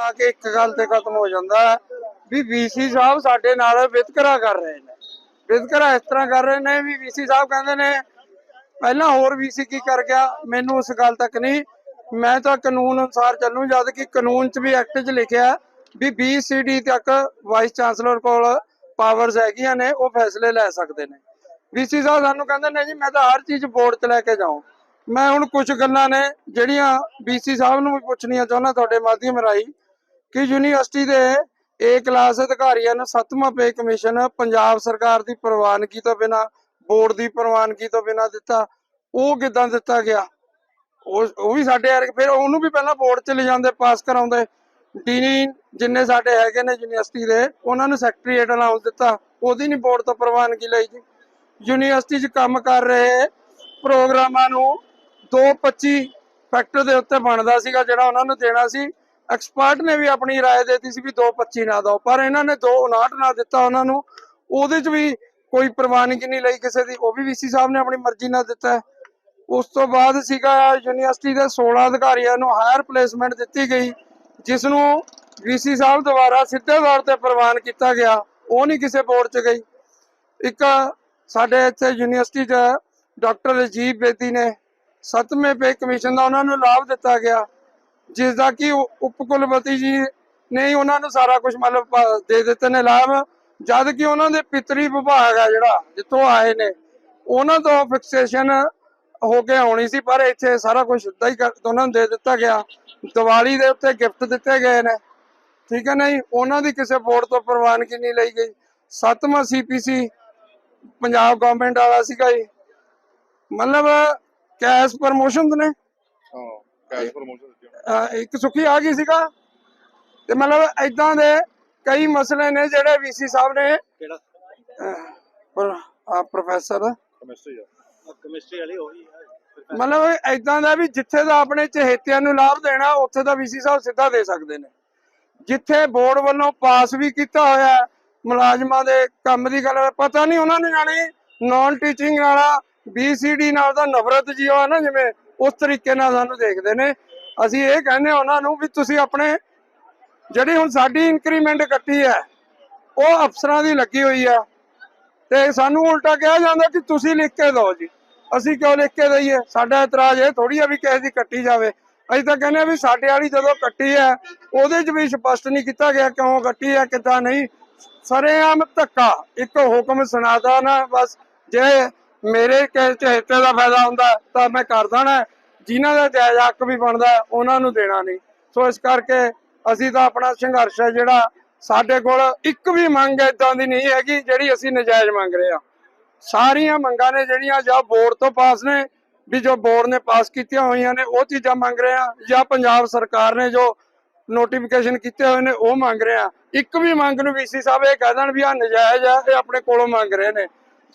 ਆ ਕੇ ਇੱਕ ਗੱਲ ਤੇ ਖਤਮ ਹੋ ਜਾਂਦਾ ਵੀ ਵੀਸੀ ਸਾਹਿਬ ਸਾਡੇ ਨਾਲ ਵਿਤਕਰਾ ਕਰ ਰਹੇ ਨੇ। ਵਿਤਕਰਾ ਇਸ ਤਰ੍ਹਾਂ ਕਰ ਰਹੇ ਨੇ ਵੀ ਵੀਸੀ ਸਾਹਿਬ ਕਹਿੰਦੇ ਨੇ, ਪਹਿਲਾਂ ਹੋਰ ਵੀਸੀ ਕੀ ਕਰ ਗਿਆ? ਮੈਨੂੰ ਉਸ ਗੱਲ ਤੱਕ ਨਹੀਂ। ਮੈਂ ਤਾਂ ਕਾਨੂੰਨ ਅਨੁਸਾਰ ਚੱਲੂ, ਜਦ ਕਿ ਕਾਨੂੰਨ 'ਚ ਵੀ ਐਕਟ 'ਚ ਲਿਖਿਆ ਵੀ BCD ਤੱਕ ਵਾਈਸ ਚਾਂਸਲਰ ਕੋਲ ਪਾਵਰਸ ਹੈਗੀਆਂ ਨੇ, ਉਹ ਫੈਸਲੇ ਲੈ ਸਕਦੇ ਨੇ। ਵੀਸੀ ਸਾਹਿਬ ਸਾਨੂੰ ਕਹਿੰਦੇ ਨੇ ਜੀ, ਮੈਂ ਤਾਂ ਹਰ ਚੀਜ਼ ਬੋਰਡ 'ਚ ਲੈ ਕੇ ਜਾਉਂ ਮੈਂ ਹੁਣ ਕੁਝ ਗੱਲਾਂ ਨੇ ਜਿਹੜੀਆਂ ਵੀਸੀ ਸਾਹਿਬ ਨੂੰ ਪੁੱਛਣੀਆਂ ਚਾਹੁੰਦਾ ਤੁਹਾਡੇ ਮਾਧਿਅਮ ਰਾਹੀਂ ਕਿ ਯੂਨੀਵਰਸਿਟੀ ਦੇ ਏ ਕਲਾਸ ਅਧਿਕਾਰੀਆਂ ਨੂੰ ਸੱਤਵਾਂ ਪੇ ਕਮਿਸ਼ਨ ਪੰਜਾਬ ਸਰਕਾਰ ਦੀ ਪ੍ਰਵਾਨਗੀ ਤੋਂ ਬਿਨਾ ਬੋਰਡ ਦੀ ਪ੍ਰਵਾਨਗੀ ਤੋਂ ਬਿਨਾ ਦਿੱਤਾ। ਉਹ ਕਿਦਾਂ ਦਿੱਤਾ ਗਿਆ? ਉਹ ਵੀ ਸਾਡੇ ਯਾਰ ਫਿਰ ਉਹਨੂੰ ਵੀ ਪਹਿਲਾਂ ਬੋਰਡ 'ਚ ਲੈ ਜਾਂਦੇ ਪਾਸ ਕਰਾਉਂਦੇ। ਡੀਨੀ ਜਿੰਨੇ ਸਾਡੇ ਹੈਗੇ ਨੇ ਯੂਨੀਵਰਸਿਟੀ ਦੇ, ਉਹਨਾਂ ਨੂੰ ਸੈਕਟਰੀਏਟ ਅਲਾਉਂਸ ਦਿੱਤਾ। ਉਹਦੀ ਨਹੀਂ ਬੋਰਡ ਤੋਂ ਪ੍ਰਵਾਨਗੀ ਲਈ ਜੀ। ਯੂਨੀਵਰਸਿਟੀ 'ਚ ਕੰਮ ਕਰ ਰਹੇ ਪ੍ਰੋਗਰਾਮਾਂ ਨੂੰ 225 ਫੈਕਟਰ ਦੇ ਉੱਤੇ ਬਣਦਾ ਸੀਗਾ ਜਿਹੜਾ ਉਹਨਾਂ ਨੂੰ ਦੇਣਾ ਸੀ ਐਕਸਪਰਟ ਨੇ ਵੀ ਆਪਣੀ رائے ਦਿੱਤੀ ਸੀ ਵੀ 225 ਨਾ ਦਿਓ ਪਰ ਇਹਨਾਂ ਨੇ 259 ਨਾ ਦਿੱਤਾ ਉਹਨਾਂ ਨੂੰ ਉਹਦੇ 'ਚ ਵੀ ਕੋਈ ਪ੍ਰਵਾਨਗੀ ਨਹੀਂ ਲਈ ਕਿਸੇ ਦੀ ਉਹ ਵੀ ਵੀਸੀ ਸਾਹਿਬ ਨੇ ਆਪਣੀ ਮਰਜ਼ੀ ਨਾਲ ਦਿੱਤਾ ਹੈ। ਉਸ ਤੋਂ ਬਾਅਦ ਸੀਗਾ ਯੂਨੀਵਰਸਿਟੀ ਦੇ 16 ਅਧਿਕਾਰੀਆਂ ਨੂੰ ਹਾਇਰ ਪਲੇਸਮੈਂਟ ਦਿੱਤੀ ਗਈ ਜਿਸ ਨੂੰ ਵੀਸੀ ਸਾਹਿਬ ਦੁਆਰਾ ਸਿੱਧੇ ਤੌਰ ਤੇ ਪ੍ਰਵਾਨ ਕੀਤਾ ਗਿਆ ਉਹ ਨਹੀਂ ਕਿਸੇ ਬੋਰਡ 'ਚ ਗਈ ਇੱਕ ਸਾਡੇ ਇੱਥੇ ਯੂਨੀਵਰਸਿਟੀ 'ਚ ਡਾਕਟਰ ਰਜੀਵ ਬੇਦੀ ਨੇ ਸੱਤਵੇਂ ਪੇ ਕਮਿਸ਼ਨ ਦਾ ਉਹਨਾਂ ਨੂੰ ਲਾਭ ਦਿੱਤਾ ਗਿਆ ਜਿਸ ਦਾ ਕਿ ਉਪ ਕੁਲਪਤੀ ਜੀ ਨੇ ਹੀ ਉਹਨਾਂ ਨੂੰ ਸਾਰਾ ਕੁਝ ਮਤਲਬ ਦੇ ਦਿੱਤੇ ਨੇ ਲਾਭ, ਜਦ ਕਿ ਉਹਨਾਂ ਦੇ ਪਿਤਰੀ ਵਿਭਾਗ ਆ ਜਿਹੜਾ, ਜਿੱਥੋਂ ਆਏ ਨੇ, ਉਹਨਾਂ ਤੋਂ ਫਿਕਸੇਸ਼ਨ ਹੋ ਕੇ ਆਉਣੀ ਸੀ, ਪਰ ਇੱਥੇ ਸਾਰਾ ਕੁਝ ਸਿੱਧਾ ਹੀ ਕਰ, ਉਹਨਾਂ ਨੂੰ ਦੇ ਦਿੱਤਾ ਗਿਆ, ਦੀਵਾਲੀ ਦੇ ਉੱਤੇ ਗਿਫਟ ਦਿੱਤੇ ਗਏ ਨੇ, ਠੀਕ ਹੈ ਨਹੀਂ? ਉਹਨਾਂ ਦੀ ਕਿਸੇ ਬੋਰਡ ਤੋਂ ਪ੍ਰਵਾਨਗੀ ਨਹੀਂ ਲਈ ਗਈ। ਸੱਤਵਾਂ ਸੀਪੀਸੀ ਪੰਜਾਬ ਗਵਰਨਮੈਂਟ ਵਾਲਾ ਸੀਗਾ ਜੀ। ਮਤਲਬ ਕੈਸ਼ ਪ੍ਰਮੋਸ਼ਨ ਨੇ। ਹਾਂ ਕੈਸ਼ ਪ੍ਰਮੋਸ਼ਨ। ਅਹ ਇੱਕ ਸੁੱਖੀ ਆ ਗਈ ਸੀਗਾ। ਤੇ ਮਤਲਬ ਇਦਾਂ ਦੇ ਕਈ ਮਸਲੇ ਨੇ ਜਿਹੜੇ ਵੀਸੀ ਸਾਹਿਬ ਨੇ। ਕਿਹੜਾ? ਅਹ, ਪਰ ਆ ਪ੍ਰੋਫੈਸਰ ਕੈਮਿਸਟਰੀ ਆ। ਕੈਮਿਸਟਰੀ ਵਾਲੀ ਉਹੀ ਹੈ ਮਤਲਬ ਇਦਾਂ ਦਾ ਵੀ ਜਿੱਥੇ ਦਾ ਆਪਣੇ ਚਹੇਤਿਆਂ ਨੂੰ ਲਾਭ ਦੇਣਾ ਉੱਥੇ ਦਾ ਵੀਸੀ ਸਾਹਿਬ ਸਿੱਧਾ ਦੇ ਸਕਦੇ ਨੇ। ਜਿੱਥੇ ਬੋਰਡ ਵੱਲੋਂ ਪਾਸ ਵੀ ਕੀਤਾ ਹੋਇਆ ਹੈ, ਮੁਲਾਜ਼ਮਾਂ ਦੇ ਕੰਮ ਦੀ ਗੱਲ, ਪਤਾ ਨਹੀਂ ਉਹਨਾਂ ਨੇ ਜਾਣੀ ਨਾਨ ਟੀਚਿੰਗ ਵਾਲਾ BCD ਨਾਲ ਦਾ ਨਫ਼ਰਤ ਜੀ ਹੈ ਨਾ, ਜਿਵੇਂ ਉਸ ਤਰੀਕੇ ਨਾਲ ਸਾਨੂੰ ਦੇਖਦੇ ਨੇ। ਅਸੀਂ ਇਹ ਕਹਿੰਦੇ ਉਹਨਾਂ ਨੂੰ ਵੀ ਤੁਸੀਂ ਆਪਣੇ, ਜਿਹੜੀ ਹੁਣ ਸਾਡੀ ਇਨਕਰੀਮੈਂਟ ਕੱਟੀ ਹੈ, ਉਹ ਅਫਸਰਾਂ ਦੀ ਲੱਗੀ ਹੋਈ ਆ। ਤੇ ਸਾਨੂੰ ਉਲਟਾ ਕਿਹਾ ਜਾਂਦਾ ਕਿ ਤੁਸੀਂ ਲਿਖ ਕੇ ਦਿਓ ਜੀ। ਅਸੀਂ ਕਿਉਂ ਲਿਖ ਕੇ ਦਈਏ? ਸਾਡਾ ਇਤਰਾਜ਼ ਇਹ ਥੋੜੀ ਆ ਵੀ ਕਿਸੇ ਦੀ ਕੱਟੀ ਜਾਵੇ। ਅਸੀਂ ਤਾਂ ਕਹਿੰਦੇ ਆ ਵੀ ਸਾਡੇ ਵਾਲੀ ਜਦੋਂ ਕੱਟੀ ਹੈ, ਉਹਦੇ 'ਚ ਵੀ ਸਪਸ਼ਟ ਨਹੀਂ ਕੀਤਾ ਗਿਆ ਕਿਉਂ ਕੱਟੀ ਹੈ, ਕਿੱਦਾਂ ਨਹੀਂ। ਸਰੇਆਮ ਧੱਕਾ, ਇੱਕ ਹੁਕਮ ਸੁਣਾਦਾ ਨਾ, ਬਸ ਜੇ ਮੇਰੇ ਕਿਸੇ ਚਹੇਤੇ ਦਾ ਫਾਇਦਾ ਹੁੰਦਾ ਤਾਂ ਮੈਂ ਕਰ ਦੇਣਾ ਜਿਨ੍ਹਾਂ ਦਾ ਜਾਇਜ਼ ਹੱਕ ਵੀ ਬਣਦਾ, ਉਹਨਾਂ ਨੂੰ ਦੇਣਾ ਨਹੀਂ। ਸੋ ਇਸ ਕਰਕੇ ਅਸੀਂ ਤਾਂ ਆਪਣਾ ਸੰਘਰਸ਼ ਹੈ ਜਿਹੜਾ ਸਾਡੇ ਕੋਲ ਇੱਕ ਵੀ ਮੰਗ ਇਦਾਂ ਦੀ ਨਹੀਂ ਹੈਗੀ ਜਿਹੜੀ ਅਸੀਂ ਨਜਾਇਜ਼ ਮੰਗ ਰਹੇ ਆ ਸਾਰੀਆਂ ਮੰਗਾਂ ਨੇ ਜਿਹੜੀਆਂ ਜਾਂ ਬੋਰਡ ਤੋਂ ਪਾਸ ਨੇ, ਵੀ ਜੋ ਬੋਰਡ ਨੇ ਪਾਸ ਕੀਤੀਆਂ ਹੋਈਆਂ ਨੇ, ਉਹ ਚੀਜ਼ਾਂ ਮੰਗ ਰਹੇ ਆ ਜਾਂ ਪੰਜਾਬ ਸਰਕਾਰ ਨੇ ਜੋ ਨੋਟੀਫਿਕੇਸ਼ਨ ਕੀਤੇ ਹੋਏ ਨੇ, ਉਹ ਮੰਗ ਰਹੇ ਆ। ਇੱਕ ਵੀ ਮੰਗ ਨੂੰ ਵੀਸੀ ਸਾਹਿਬ ਇਹ ਕਹਿ ਦੇਣ ਵੀ ਆ ਨਜਾਇਜ਼ ਆ, ਇਹ ਆਪਣੇ ਕੋਲੋਂ ਮੰਗ ਰਹੇ ਨੇ।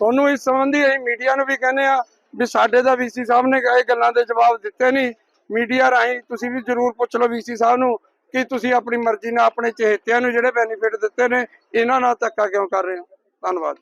ਤੁਹਾਨੂੰ ਇਸ ਸੰਬੰਧੀ ਅਸੀਂ ਮੀਡੀਆ ਨੂੰ ਵੀ ਕਹਿੰਦੇ ਆ ਵੀ ਸਾਡੇ ਦਾ ਵੀਸੀ ਸਾਹਿਬ ਨੇ ਇਹ ਗੱਲਾਂ ਦੇ ਜਵਾਬ ਦਿੱਤੇ ਨਹੀਂ। ਮੀਡੀਆ ਰਾਹੀਂ ਤੁਸੀਂ ਵੀ ਜ਼ਰੂਰ ਪੁੱਛ ਲਓ ਵੀਸੀ ਸਾਹਿਬ ਨੂੰ ਕਿ ਤੁਸੀਂ ਆਪਣੀ ਮਰਜ਼ੀ ਨਾਲ ਆਪਣੇ ਚਹੇਤਿਆਂ ਨੂੰ ਜਿਹੜੇ ਬੈਨੀਫਿਟ ਦਿੱਤੇ ਨੇ, ਇਹਨਾਂ ਨਾਲ ਧੱਕਾ ਕਿਉਂ ਕਰ ਰਹੇ ਹੋ? ਧੰਨਵਾਦ।